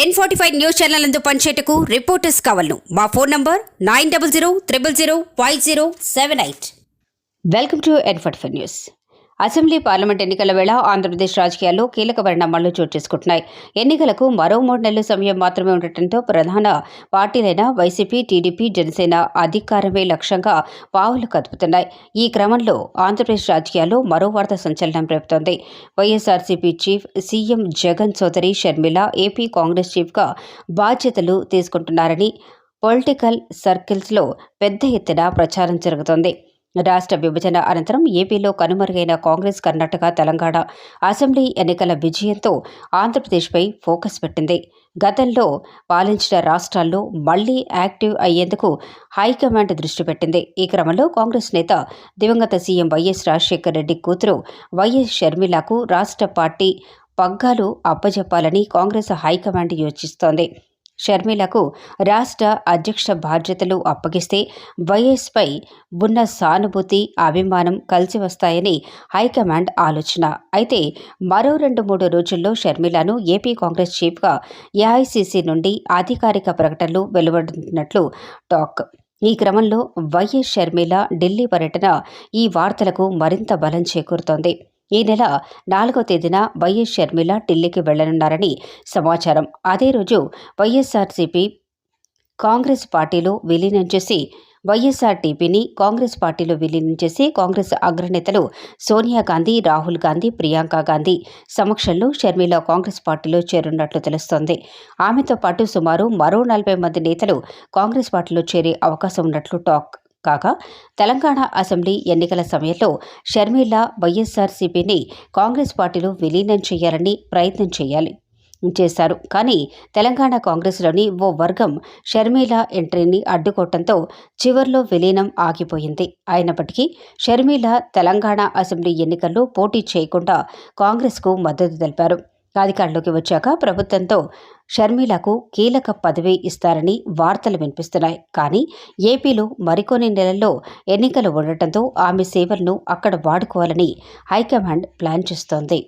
N forty five news channel నందు పనిచేయటకు reporters కావాలను. మా phone number nine double zero triple zero five zero seven eight welcome to N forty five news assembly parliament ఎన్నికల వేళ ఆంధ్రప్రదేశ్ రాజకీయాల్లో కీలక పరిణామాలు చోటు చేసుకుంటున్నాయి. ఎన్నికలకు మరో మూడు నెలల సమయం మాత్రమే ఉండటంతో ప్రధాన పార్టీలైన వైసీపీ టీడీపీ జనసేన అధికారమే లక్ష్యంగా పావులు కదుపుతున్నాయి ఈ క్రమంలో ఆంధ్రప్రదేశ్ రాజకీయాల్లో మరో వార్త సంచలనం రేపుతోంది. వైఎస్ఆర్సీపీ చీఫ్ సీఎం జగన్ సోదరి షర్మిల ఏపీ కాంగ్రెస్ చీఫ్గా బాధ్యతలు తీసుకుంటున్నారని పొలిటికల్ సర్కిల్స్లో పెద్ద ఎత్తున ప్రచారం జరుగుతోంది. రాష్ట్ర విభజన అనంతరం ఏపీలో కనుమరుగైన కాంగ్రెస్ కర్ణాటక తెలంగాణ అసెంబ్లీ ఎన్నికల విజయంతో ఆంధ్రప్రదేశ్పై ఫోకస్ పెట్టింది. గతంలో పాలించిన రాష్ట్రాల్లో మళ్ళీ యాక్టివ్ అయ్యేందుకు హైకమాండ్ దృష్టి పెట్టింది. ఈ క్రమంలో కాంగ్రెస్ నేత దివంగత సీఎం వైఎస్ రాజశేఖర రెడ్డి కూతురు వైఎస్ షర్మిలకు రాష్ట్ర పార్టీ పగ్గాలు అప్పజెప్పాలని కాంగ్రెస్ హైకమాండ్ యోచిస్తోంది. షర్మిలకు రాష్ట్ర అధ్యక్ష బాధ్యతలు అప్పగిస్తే వైఎస్పై ఉన్న సానుభూతి అభిమానం కలిసి వస్తాయని హైకమాండ్ ఆలోచన. అయితే మరో రెండు మూడు రోజుల్లో షర్మిలను ఏపీ కాంగ్రెస్ చీఫ్గా ఏఐసీసీ నుండి అధికారిక ప్రకటనలు వెలువడుతున్నట్లు టాక్. ఈ క్రమంలో వైఎస్ షర్మిల ఢిల్లీ పర్యటన ఈ వార్తలకు మరింత బలం చేకూరుతోంది. ఈ నెల నాలుగో తేదీన వైఎస్ షర్మిల ఢిల్లీకి వెళ్ళనున్నారని సమాచారం. అదే రోజు వైఎస్ఆర్సీపీ కాంగ్రెస్ పార్టీలో విలీనం చేసి వైఎస్ఆర్టీపీని కాంగ్రెస్ పార్టీలో విలీనం చేసి కాంగ్రెస్ అగ్రనేతలు సోనియా గాంధీ రాహుల్ గాంధీ ప్రియాంక గాంధీ సమక్షంలో షర్మిల కాంగ్రెస్ పార్టీలో చేరున్నట్లు తెలుస్తోంది. ఆమెతో పాటు సుమారు మరో నలభై మంది నేతలు కాంగ్రెస్ పార్టీలో చేరే అవకాశం ఉన్నట్లు టాక్ కాగా తెలంగాణ అసెంబ్లీ ఎన్నికల సమయంలో షర్మిల వైఎస్ఆర్సీపీని కాంగ్రెస్ పార్టీలో విలీనం చేయాలని ప్రయత్నం చేయాలి చేశారు. కానీ తెలంగాణ కాంగ్రెస్లోని ఓ వర్గం షర్మిల ఎంట్రీని అడ్డుకోవడంతో చివర్లో విలీనం ఆగిపోయింది. అయినప్పటికీ షర్మిల తెలంగాణ అసెంబ్లీ ఎన్నికల్లో పోటీ చేయకుండా కాంగ్రెస్కు మద్దతు తెలిపారు. అధికారంలోకి వచ్చాక ప్రభుత్వంతో షర్మిలకు కీలక పదవి ఇస్తారని వార్తలు వినిపిస్తున్నాయి. కానీ ఏపీలో మరికొన్ని నెలల్లో ఎన్నికలు ఉండటంతో ఆమె సేవలను అక్కడ వాడుకోవాలని హైకమాండ్ ప్లాన్ చేస్తోంది.